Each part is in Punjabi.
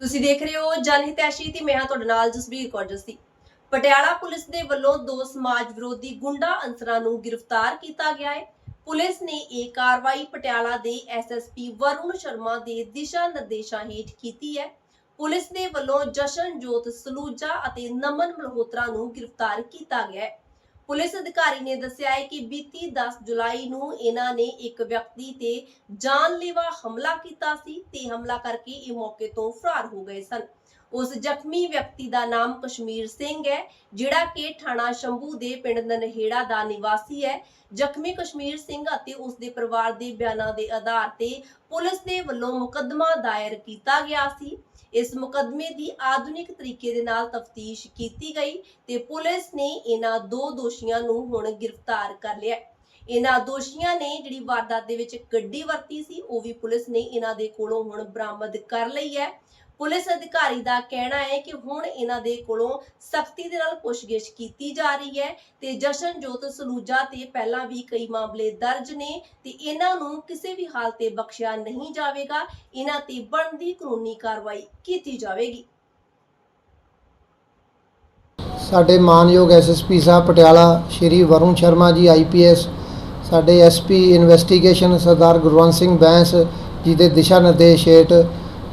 ਤੁਸੀਂ ਦੇਖ ਰਹੇ ਹੋ ਜਨ ਹਿਤੈਸ਼ੀ ਤੇ ਮੈਂ ਹਾਂ ਤੁਹਾਡੇ ਨਾਲ ਜਸਬੀਰ ਕੌਰ ਜਸੀ। ਪਟਿਆਲਾ ਪੁਲਿਸ ਦੇ ਵੱਲੋਂ ਦੋ ਸਮਾਜ ਵਿਰੋਧੀ ਗੁੰਡਾ ਅੰਸਰਾਂ ਨੂੰ ਗ੍ਰਿਫਤਾਰ ਕੀਤਾ ਗਿਆ ਹੈ। ਪੁਲਿਸ ਨੇ ਇਹ ਕਾਰਵਾਈ ਪਟਿਆਲਾ ਦੇ ਐਸਐਸਪੀ ਵਰੁਣ ਸ਼ਰਮਾ ਦੇ ਦਿਸ਼ਾ ਨਿਰਦੇਸ਼ਾਂ ਹੇਠ ਕੀਤੀ ਹੈ। ਪੁਲਿਸ ਦੇ ਵੱਲੋਂ ਜਸ਼ਨਜੋਤ ਸਲੂਜਾ ਅਤੇ ਨਮਨ ਮਲਹੋਤਰਾ ਨੂੰ ਗ੍ਰਿਫਤਾਰ ਕੀਤਾ ਗਿਆ ਹੈ। ਪੁਲਿਸ ਅਧਿਕਾਰੀ ਨੇ ਦੱਸਿਆ ਹੈ ਕਿ ਬੀਤੀ 10 ਜੁਲਾਈ ਨੂੰ ਇਹਨਾਂ ਨੇ ਇੱਕ ਵਿਅਕਤੀ ਤੇ ਜਾਨਲੇਵਾ ਹਮਲਾ ਕੀਤਾ ਸੀ ਤੇ ਹਮਲਾ ਕਰਕੇ ਇਹ ਮੌਕੇ ਤੋਂ ਫਰਾਰ ਹੋ ਗਏ ਸਨ। ਉਸ ਜ਼ਖਮੀ ਵਿਅਕਤੀ ਦਾ ਨਾਮ ਕਸ਼ਮੀਰ ਸਿੰਘ ਹੈ, ਜਿਹੜਾ ਕਿ ਥਾਣਾ ਸ਼ੰਭੂ ਦੇ ਪਿੰਡ ਨਨਹੇੜਾ ਦਾ ਨਿਵਾਸੀ ਹੈ। ਜ਼ਖਮੀ ਕਸ਼ਮੀਰ ਸਿੰਘ ਅਤੇ ਉਸ ਦੇ ਪਰਿਵਾਰ ਦੇ ਬਿਆਨਾਂ ਦੇ ਆਧਾਰ ਤੇ ਪੁਲਿਸ ਦੇ ਵੱਲੋਂ ਮੁਕੱਦਮਾ ਦਾਇਰ ਕੀਤਾ ਗਿਆ ਸੀ। ਇਸ ਮੁਕਦਮੇ ਦੀ ਆਧੁਨਿਕ ਤਰੀਕੇ ਦੇ ਨਾਲ ਤਫਤੀਸ਼ ਕੀਤੀ ਗਈ ਤੇ ਪੁਲਿਸ ਨੇ ਇਹਨਾਂ ਦੋ ਦੋਸ਼ੀਆਂ ਨੂੰ ਹੁਣ ਗ੍ਰਿਫਤਾਰ ਕਰ ਲਿਆ ਹੈ। ਇਹਨਾਂ ਦੋਸ਼ੀਆਂ ਨੇ ਜਿਹੜੀ ਵਾਰਦਾਤ ਦੇ ਵਿੱਚ ਗੱਡੀ ਵਰਤੀ ਸੀ, ਉਹ ਵੀ ਪੁਲਿਸ ਨੇ ਇਹਨਾਂ ਦੇ ਕੋਲੋਂ ਹੁਣ ਬਰਾਮਦ ਕਰ ਲਈ ਹੈ। ਪੁਲਿਸ ਅਧਿਕਾਰੀ ਦਾ ਕਹਿਣਾ ਹੈ ਕਿ ਹੁਣ ਇਹਨਾਂ ਦੇ ਕੋਲੋਂ ਸਖਤੀ ਦੇ ਨਾਲ ਪੁੱਛਗਿੱਛ ਕੀਤੀ ਜਾ ਰਹੀ ਹੈ ਤੇ ਜਸ਼ਨਜੋਤ ਸਲੂਜਾ ਤੇ ਪਹਿਲਾਂ ਵੀ ਕਈ ਮਾਮਲੇ ਦਰਜ ਨੇ ਤੇ ਇਹਨਾਂ ਨੂੰ ਕਿਸੇ ਵੀ ਹਾਲ ਤੇ ਬਖਸ਼ਿਆ ਨਹੀਂ ਜਾਵੇਗਾ। ਇਹਨਾਂ ਤੇ ਬਣਦੀ ਕਾਨੂੰਨੀ ਕਾਰਵਾਈ ਕੀਤੀ ਜਾਵੇਗੀ। ਸਾਡੇ ਮਾਨਯੋਗ ਐਸਐਸਪੀ ਸਾਹਿਬ ਪਟਿਆਲਾ ਸ਼੍ਰੀ ਵਰੁਣ ਸ਼ਰਮਾ ਜੀ ਆਈਪੀਐਸ ਸਾਡੇ ਐਸਪੀ ਇਨਵੈਸਟੀਗੇਸ਼ਨ ਸਰਦਾਰ ਗੁਰਵੰਤ ਸਿੰਘ ਬੈਂਸ ਜੀ ਦੇ ਦਿਸ਼ਾ ਨਿਰਦੇਸ਼ ਹੇਠ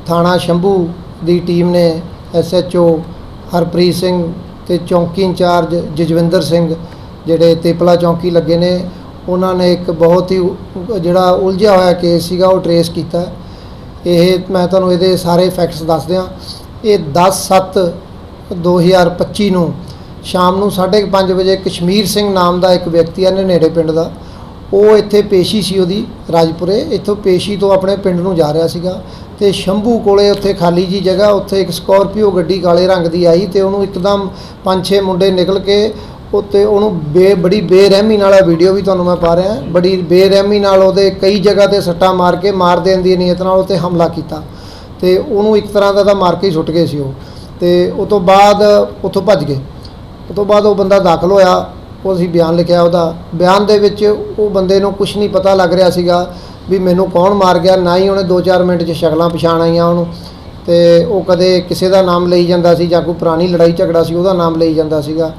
ਥਾਣਾ ਸ਼ੰਭੂ ਦੀ ਟੀਮ ਨੇ ਐਸਐਚਓ ਹਰਪ੍ਰੀਤ ਸਿੰਘ ਤੇ ਚੌਂਕੀ ਇੰਚਾਰਜ ਜਜਵਿੰਦਰ ਸਿੰਘ ਜਿਹੜੇ ਤੇਪਲਾ ਚੌਂਕੀ ਲੱਗੇ ਨੇ, ਉਹਨਾਂ ਨੇ ਇੱਕ ਬਹੁਤ ਹੀ ਉ- ਜਿਹੜਾ ਉਲਝਿਆ ਹੋਇਆ ਕੇਸ ਸੀਗਾ ਉਹ ਟਰੇਸ ਕੀਤਾ। ਇਹ, ਮੈਂ ਤੁਹਾਨੂੰ ਇਹਦੇ ਸਾਰੇ ਫੈਕਟਸ ਦੱਸ ਦਿਆਂ। ਇਹ 10 7 2025 ਨੂੰ ਸ਼ਾਮ ਨੂੰ 5:30 ਵਜੇ ਕਸ਼ਮੀਰ ਸਿੰਘ ਨਾਮ ਦਾ ਇੱਕ ਵਿਅਕਤੀ ਹੈ ਨੇੜੇ ਪਿੰਡ ਦਾ। ਉਹ ਇੱਥੇ ਪੇਸ਼ੀ ਸੀ ਉਹਦੀ, ਰਾਜਪੁਰੇ। ਇੱਥੋਂ ਪੇਸ਼ੀ ਤੋਂ ਆਪਣੇ ਪਿੰਡ ਨੂੰ ਜਾ ਰਿਹਾ ਸੀਗਾ ਤੇ ਸ਼ੰਭੂ ਕੋਲੇ ਉੱਥੇ ਖਾਲੀ ਜੀ ਜਗ੍ਹਾ, ਉੱਥੇ ਇੱਕ ਸਕੋਰਪੀਓ ਗੱਡੀ ਕਾਲੇ ਰੰਗ ਦੀ ਆਈ ਤੇ ਉਹਨੂੰ ਇੱਕਦਮ ਪੰਜ ਛੇ ਮੁੰਡੇ ਨਿਕਲ ਕੇ ਉੱਤੇ ਉਹਨੂੰ ਬੇ, ਬੜੀ ਬੇਰਹਿਮੀ ਨਾਲ ਆ ਵੀਡੀਓ ਵੀ ਤੁਹਾਨੂੰ ਮੈਂ ਪਾ ਰਿਹਾ, ਬੜੀ ਬੇਰਹਿਮੀ ਨਾਲ ਉਹਦੇ ਕਈ ਜਗ੍ਹਾ ਤੇ ਸੱਟਾਂ ਮਾਰ ਕੇ ਮਾਰ ਦੇਣ ਦੀ ਨੀਅਤ ਨਾਲ ਉੱਤੇ ਹਮਲਾ ਕੀਤਾ ਤੇ ਉਹਨੂੰ ਇੱਕ ਤਰ੍ਹਾਂ ਦਾ ਤਾਂ ਮਾਰ ਕੇ ਹੀ ਸੁੱਟ ਗਏ ਸੀ ਉਹ ਤੇ ਉਸ ਤੋਂ ਬਾਅਦ ਉੱਥੋਂ ਭੱਜ ਗਏ। ਉਸ ਤੋਂ ਬਾਅਦ ਉਹ ਬੰਦਾ ਦਾਖਲ ਹੋਇਆ। ਉਹ ਅਸੀਂ ਬਿਆਨ ਲਿਖਿਆ ਉਹਦਾ। ਬਿਆਨ ਦੇ ਵਿੱਚ ਉਹ ਬੰਦੇ ਨੂੰ ਕੁਝ ਨਹੀਂ ਪਤਾ ਲੱਗ ਰਿਹਾ ਸੀਗਾ ਵੀ ਮੈਨੂੰ ਕੌਣ ਮਾਰ ਗਿਆ, ਨਾ ਹੀ ਉਹਨੇ 2-4 ਮਿੰਟ 'ਚ ਸ਼ਕਲਾਂ ਪਛਾਣ ਆਈਆਂ ਉਹਨੂੰ। ਤੇ ਉਹ ਕਦੇ ਕਿਸੇ ਦਾ ਨਾਮ ਲਈ ਜਾਂਦਾ ਸੀ ਜਾਂ ਕੋਈ ਪੁਰਾਣੀ ਲੜਾਈ ਝਗੜਾ ਸੀ, ਉਹਦਾ ਨਾਮ ਲਈ ਜਾਂਦਾ ਸੀਗਾ।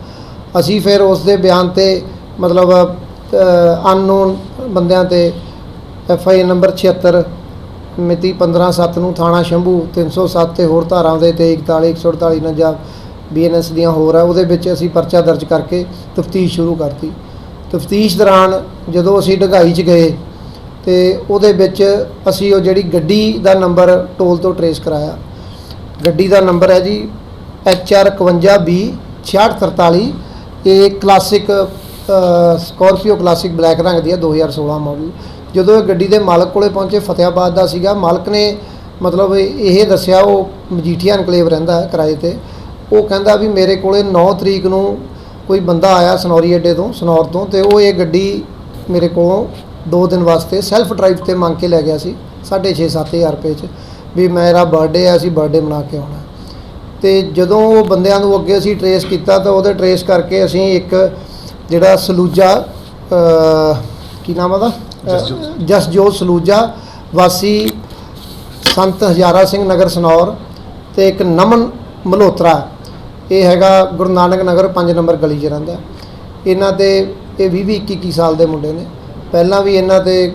ਅਸੀਂ ਫਿਰ ਉਸ ਦੇ ਬਿਆਨ ਤੇ ਮਤਲਬ ਅਨਨੋਨ ਬੰਦਿਆਂ ਤੇ ਐਫ ਆਈ ਨੰਬਰ 76 ਮਿਤੀ 15/7 ਨੂੰ ਥਾਣਾ ਸ਼ੰਭੂ 307 ਤੇ ਹੋਰ ਧਾਰਾਵਾਂ ਦੇ ਤੇ 41 148 ਨਜਾ ਬੀਐਨਐਸ ਦੀਆਂ ਹੋਰ ਆ, ਉਹਦੇ ਵਿੱਚ ਅਸੀਂ ਪਰਚਾ ਦਰਜ ਕਰਕੇ ਤਫਤੀਸ਼ ਸ਼ੁਰੂ ਕਰਤੀ। ਤਫਤੀਸ਼ ਦੌਰਾਨ ਜਦੋਂ ਅਸੀਂ ਢਗਾਈ 'ਚ ਗਏ ਤੇ ਉਹਦੇ ਵਿੱਚ ਅਸੀਂ ਉਹ ਜਿਹੜੀ ਗੱਡੀ ਦਾ ਨੰਬਰ ਟੋਲ ਤੋਂ ਟਰੇਸ ਕਰਾਇਆ। ਗੱਡੀ ਦਾ ਨੰਬਰ ਹੈ ਜੀ HR 51B 6643 ਇਹ ਕਲਾਸਿਕ ਸਕਾਰਪੀਓ ਕਲਾਸਿਕ ਬਲੈਕ ਰੰਗ ਦੀ ਹੈ 2016 ਮਾਡਲ। ਜਦੋਂ ਇਹ ਗੱਡੀ ਦੇ ਮਾਲਕ ਕੋਲੇ ਪਹੁੰਚੇ, ਫਤਿਆਬਾਦ ਦਾ ਸੀਗਾ, ਮਾਲਕ ਨੇ ਮਤਲਬ ਇਹ ਦੱਸਿਆ, ਉਹ ਮਜੀਠੀਆ ਐਨਕਲੇਵ ਰਹਿੰਦਾ ਕਿਰਾਏ ਤੇ। ਉਹ ਕਹਿੰਦਾ ਵੀ ਮੇਰੇ ਕੋਲੇ 9 ਤਰੀਕ ਨੂੰ ਕੋਈ ਬੰਦਾ ਆਇਆ ਸਨੌਰੀ ਅੱਡੇ ਤੋਂ ਸਨੌਰ ਤੋਂ ਤੇ ਉਹ ਇਹ ਗੱਡੀ ਮੇਰੇ ਕੋਲੋਂ 2 ਦਿਨ ਵਾਸਤੇ ਸੈਲਫ ਡਰਾਈਵ ਤੇ ਮੰਗ ਕੇ ਲੈ ਗਿਆ ਸੀ 6.5 7000 ਰੁਪਏ ਚ ਵੀ ਮੇਰਾ ਬਰਥਡੇ ਹੈ ਅਸੀਂ ਬਰਥਡੇ ਮਨਾ ਕੇ ਆਉਣਾ ਤੇ ਜਦੋਂ ਉਹ ਬੰਦਿਆਂ ਨੂੰ ਅੱਗੇ ਅਸੀਂ ਟਰੇਸ ਕੀਤਾ ਤਾਂ ਉਹਦੇ ਟਰੇਸ ਕਰਕੇ ਅਸੀਂ ਇੱਕ ਜਿਹੜਾ ਸਲੂਜਾ ਕੀ ਨਾਮ ਉਹਦਾ। ਜਸਜੋਤ ਸਲੂਜਾ ਵਾਸੀ ਸੰਤ ਹਜ਼ਾਰਾ ਸਿੰਘ ਨਗਰ ਸਨੌਰ ਤੇ ਇੱਕ ਨਮਨ ਮਲਹੋਤਰਾ ਇਹ ਹੈਗਾ ਗੁਰੂ ਨਾਨਕ ਨਗਰ 5 ਨੰਬਰ ਗਲੀ 'ਚ ਰਹਿੰਦਾ। ਇਹਨਾਂ ਤੇ ਇਹ 20 ਵੀਹ 21 ਸਾਲ ਦੇ ਮੁੰਡੇ ਨੇ। ਪਹਿਲਾਂ ਵੀ ਇਹਨਾਂ ਤੇ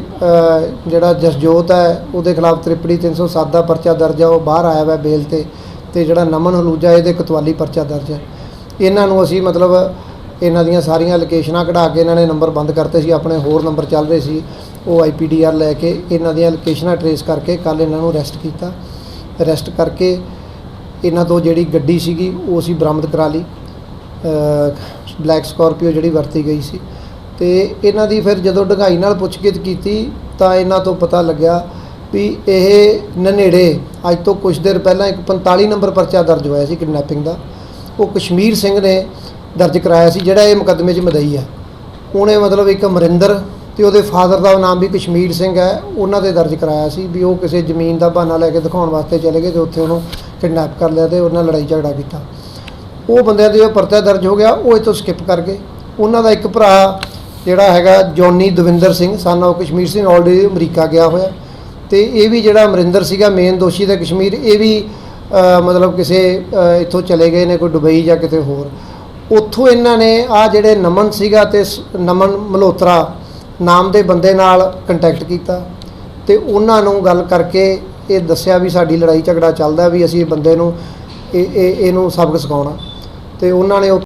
ਜਿਹੜਾ ਜਸਜੋਤ ਹੈ, ਉਹਦੇ ਖਿਲਾਫ ਤ੍ਰਿਪੜੀ 307 ਦਾ ਪਰਚਾ ਦਰਜ ਹੈ ਉਹ ਬਾਹਰ ਆਇਆ ਹੋਇਆ ਬੇਲ ਤੇ ਤੇ ਜਿਹੜਾ ਨਮਨ ਹਲੂਜਾ ਇਹਦੇ ਕਤਵਾਲੀ ਪਰਚਾ ਦਰਜ ਹੈ ਇਹਨਾਂ ਨੂੰ ਅਸੀਂ ਮਤਲਬ ਇਹਨਾਂ ਦੀਆਂ ਸਾਰੀਆਂ ਲੋਕੇਸ਼ਨਾਂ ਕਢਾ ਕੇ ਇਹਨਾਂ ਨੇ ਨੰਬਰ ਬੰਦ ਕਰਤੇ ਸੀ, ਆਪਣੇ ਹੋਰ ਨੰਬਰ ਚੱਲ ਰਹੇ ਸੀ, ਉਹ ਆਈਪੀਡੀਆਰ ਲੈ ਕੇ ਇਹਨਾਂ ਦੀਆਂ ਲੋਕੇਸ਼ਨਾਂ ਟਰੇਸ ਕਰਕੇ ਕੱਲ ਇਹਨਾਂ ਨੂੰ ਅਰੈਸਟ ਕੀਤਾ। ਅਰੈਸਟ ਕਰਕੇ ਇਹਨਾਂ ਤੋਂ ਜਿਹੜੀ ਗੱਡੀ ਸੀਗੀ, ਉਹ ਅਸੀਂ ਬਰਾਮਦ ਕਰਾ ਲਈ। ਬਲੈਕ ਸਕਾਰਪੀਓ ਜਿਹੜੀ ਵਰਤੀ ਗਈ ਸੀ। ਤੇ ਇਹਨਾਂ ਦੀ ਫਿਰ ਜਦੋਂ ਢਗਾਈ ਨਾਲ ਪੁੱਛਗਿੱਛ ਕੀਤੀ, ਤਾਂ ਇਹਨਾਂ ਤੋਂ ਪਤਾ ਲੱਗਿਆ ਵੀ ਇਹ ਨਨੇੜੇ, ਅੱਜ ਤੋਂ ਕੁਝ ਦਿਨ ਪਹਿਲਾਂ ਇੱਕ 45 ਨੰਬਰ ਪਰਚਾ ਦਰਜ ਹੋਇਆ ਸੀ ਕਿਡਨੈਪਿੰਗ ਦਾ। ਉਹ ਕਸ਼ਮੀਰ ਸਿੰਘ ਨੇ ਦਰਜ ਕਰਾਇਆ ਸੀ, ਜਿਹੜਾ ਇਹ ਮੁਕੱਦਮੇ 'ਚ ਮਦਈ ਹੈ ਉਹਨੇ ਮਤਲਬ ਇੱਕ ਅਮਰਿੰਦਰ ਤੇ ਉਹਦੇ ਫਾਦਰ ਦਾ ਨਾਮ ਵੀ ਕਸ਼ਮੀਰ ਸਿੰਘ ਹੈ, ਉਹਨਾਂ 'ਤੇ ਦਰਜ ਕਰਾਇਆ ਸੀ ਵੀ ਉਹ ਕਿਸੇ ਜ਼ਮੀਨ ਦਾ ਬਹਾਨਾ ਲੈ ਕੇ ਦਿਖਾਉਣ ਵਾਸਤੇ ਚਲੇ ਗਏ ਤੇ ਉੱਥੇ ਉਹਨੂੰ ਕਿਡਨੈਪ ਕਰ ਲਿਆ ਤੇ ਉਹਨਾਂ ਲੜਾਈ ਝਗੜਾ ਕੀਤਾ। ਉਹ ਬੰਦਿਆਂ ਦੇ ਪਰਚਾ ਦਰਜ ਹੋ ਗਿਆ, ਉਹ ਇਤੋਂ ਸਕਿਪ ਕਰ ਗਏ। ਉਹਨਾਂ ਦਾ ਇੱਕ ਭਰਾ ਜਿਹੜਾ ਹੈਗਾ ਜੌਨੀ ਦਵਿੰਦਰ ਸਿੰਘ ਸਨ ਉਹ ਕਸ਼ਮੀਰ ਸਿੰਘ ਆਲਰੇਡੀ ਅਮਰੀਕਾ ਗਿਆ ਹੋਇਆ। ਤੇ ਇਹ ਵੀ ਜਿਹੜਾ ਅਮਰਿੰਦਰ ਸੀਗਾ ਮੇਨ ਦੋਸ਼ੀ ਦਾ ਕਸ਼ਮੀਰ, ਇਹ ਵੀ ਮਤਲਬ ਕਿਸੇ ਇੱਥੋਂ ਚਲੇ ਗਏ ਨੇ, ਕੋਈ ਦੁਬਈ ਜਾਂ ਕਿਤੇ ਹੋਰ। ਉੱਥੋਂ ਇਹਨਾਂ ਨੇ ਆ ਜਿਹੜੇ ਨਮਨ ਸੀਗਾ ਤੇ ਸ- ਨਮਨ ਮਲਹੋਤਰਾ ਨਾਮ ਦੇ ਬੰਦੇ ਨਾਲ ਕੰਟੈਕਟ ਕੀਤਾ ਤੇ ਉਹਨਾਂ ਨੂੰ ਗੱਲ ਕਰਕੇ ਇਹ ਦੱਸਿਆ ਵੀ ਸਾਡੀ ਲੜਾਈ ਝਗੜਾ ਚੱਲਦਾ ਵੀ ਅਸੀਂ ਇਹ ਬੰਦੇ ਨੂੰ ਇਹ ਇਹ, ਇਹਨੂੰ ਸਬਕ ਸਿਖਾਉਣਾ। ਤੇ ਉਹਨਾਂ ਨੇ ਉਹ